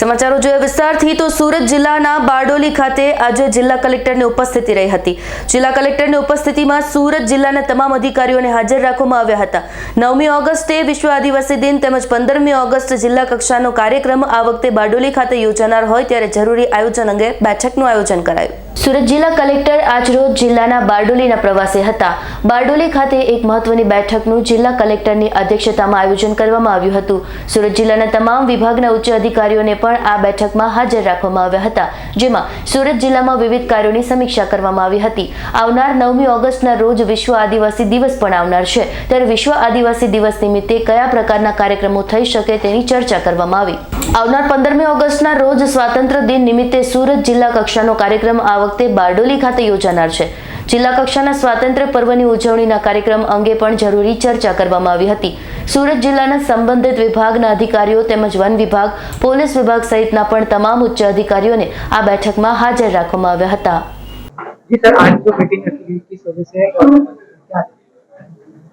સમાચારો જોઈએ વિસ્તારથી તો સુરત જિલ્લાના બારડોલી ખાતે આજે જિલ્લા કલેક્ટરની ઉપસ્થિતિ રહી હતી. જિલ્લા કલેક્ટરની ઉપસ્થિતિમાં સુરત જિલ્લાના તમામ અધિકારીઓને હાજર રાખવામાં આવ્યા હતા. નવમી ઓગસ્ટે વિશ્વ આદિવાસી દિન તેમજ પંદરમી ઓગસ્ટ જિલ્લા કક્ષાનો કાર્યક્રમ આ વખતે બારડોલી ખાતે યોજાનાર હોય ત્યારે જરૂરી આયોજન અંગે બેઠકનું આયોજન કરાયું. સુરત જિલ્લા કલેક્ટર આજરોજ જિલ્લાના બારડોલીના પ્રવાસે હતા. બારડોલી ખાતે એક મહત્વની બેઠકનું જિલ્લા કલેક્ટરની અધ્યક્ષતામાં આયોજન કરવામાં આવ્યું હતું. સુરત જિલ્લાના તમામ વિભાગના ઉચ્ચ અધિકારીઓને પણ આ બેઠકમાં હાજર રાખવામાં આવ્યા હતા, જેમાં સુરત જિલ્લામાં વિવિધ કાર્યોની સમીક્ષા કરવામાં આવી હતી. આવનાર નવમી ઓગસ્ટના રોજ વિશ્વ આદિવાસી દિવસ પણ આવનાર છે. ત્યારે વિશ્વ આદિવાસી દિવસ નિમિત્તે કયા પ્રકારના કાર્યક્રમો થઈ શકે તેની ચર્ચા કરવામાં આવી. આવનાર પંદરમી ઓગસ્ટના રોજ સ્વાતંત્ર્ય દિન નિમિત્તે સુરત જિલ્લા કક્ષાનો કાર્યક્રમ વખતે બારડોલી ખાતે યોજાનાર છે. જિલ્લા કક્ષાના સ્વાતંત્ર્ય પર્વની ઉજવણીના કાર્યક્રમ અંગે પણ જરૂરી ચર્ચા કરવામાં આવી હતી. સુરત જિલ્લાના સંબંધિત વિભાગના અધિકારીઓ તેમજ વન વિભાગ પોલીસ વિભાગ સહિતના પણ તમામ ઉચ્ચ અધિકારીઓને આ બેઠકમાં હાજર રાખવામાં આવ્યા હતા.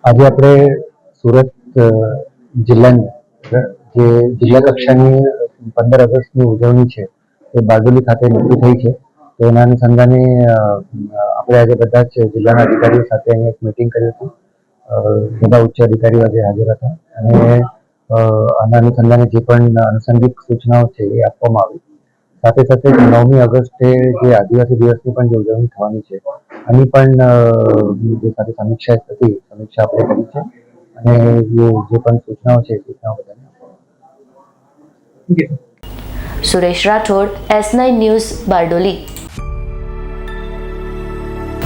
આજે આપણે સુરત જિલ્લાની જે જિલ્લા કક્ષાની પંદર ઓગસ્ટની ઉજવણી છે એ બારડોલી ખાતે નક્કી થઈ છે. તો એના અનુસંધાને આપણે આજે બધા જ જિલ્લાના અધિકારીઓ સાથે અહીંયા એક મિટિંગ કરી હતી. બધા ઉચ્ચ અધિકારીઓ આજે હાજર હતા. અને આના અનુસંધાને જે પણ આનુષંગિક સૂચનાઓ છે એ આપવામાં આવી. સાથે સાથે નવમી ઓગસ્ટે જે આદિવાસી દિવસની પણ જે ઉજવણી થવાની છે આની પણ જે સાથે સમીક્ષા હતી સમીક્ષા આપણે કરી છે. અને જે પણ સૂચનાઓ છે સૂચનાઓ બધાને Suresh Rathod S nine news Bardoli